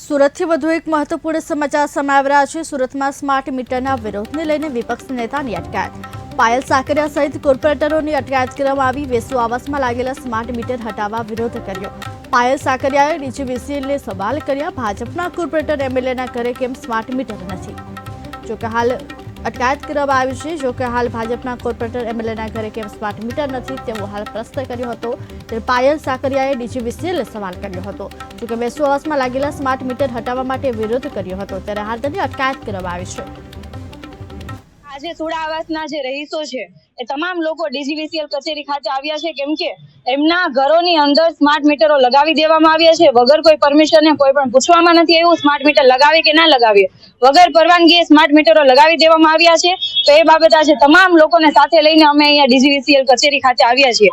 સુરતથી વધુ એક મહત્વપૂર્ણ સમાચાર સામે આવી રહ્યા છે. સુરતમાં સ્માર્ટ મીટરના વિરોધને લઈને વિપક્ષ નેતાની અટકાયત. પાયલ સાકરિયા સહિત કોર્પોરેટરોની અટકાયત કરવામાં આવી. વેસુ આવાસમાં લાગેલા સ્માર્ટ મીટર હટાવવા વિરોધ કર્યો. પાયલ સાકરિયાએ ડીજીવીસીએલને સવાલ કર્યા. ભાજપના કોર્પોરેટર એમએલએના ઘરે કેમ સ્માર્ટ મીટર નથી? જોકે હાલ અટકાયત કરવામાં આવી છે. જોકે હાલ ભાજપના કોર્પોરેટર એમએલએના ઘરે કેમ સ્માર્ટ મીટર નથી તેવો હાલ પ્રશ્ન કર્યો હતો. ત્યારે પાયલ સાકરિયાએ ડીજીવીસીએલને સવાલ કર્યો હતો. જોકે વેસુ આવાસમાં લાગેલા સ્માર્ટ મીટર હટાવવા માટે વિરોધ કર્યો હતો. ત્યારે હાલ તેની અટકાયત કરવામાં આવી છે. આજે સુડા આવાસના જે રહીશો છે, એ તમામ લોકો ડીજીવીસીએલ કચેરી ખાતે આવ્યા છે. કેમ કે એમના ઘરોની અંદર સ્માર્ટ મીટરો લગાવી દેવામાં આવ્યા છે. વગર કોઈ પરમિશન કોઈ પણ પૂછવામાં નથી એવું સ્માર્ટ મીટર લગાવીએ કે ના લગાવીએ. વગર પરવાનગીએ સ્માર્ટ મીટરો લગાવી દેવામાં આવ્યા છે. તો એ બાબત આજે તમામ લોકોને સાથે લઈને અમે અહીંયા ડીજીવીસીએલ કચેરી ખાતે આવ્યા છીએ.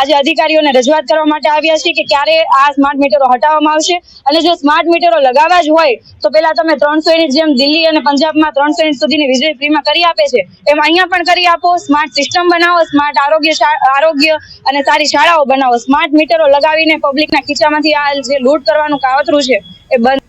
આજે અધિકારીઓને રજૂઆત કરવા માટે આવ્યા છીએ કે ક્યારે આ સ્માર્ટ મીટરો હટાવવામાં આવશે. અને જો સ્માર્ટ મીટરો લગાવવા જ હોય, તો પેલા તમે ત્રણસો યુનિટ જેમ દિલ્હી અને પંજાબમાં ત્રણસો યુનિટ સુધીની વીજળી ફ્રીમાં કરી આપે છે. એમ અહીંયા પણ કરી આપો. સ્માર્ટ સિસ્ટમ બનાવો સ્માર્ટ આરોગ્ય આરોગ્ય અને સારી શાળાઓ બનાવો. સ્માર્ટ મીટરો લગાવીને પબ્લિકના ખીચામાંથી આ જે લૂંટ કરવાનું કાવતરું છે, એ બંધ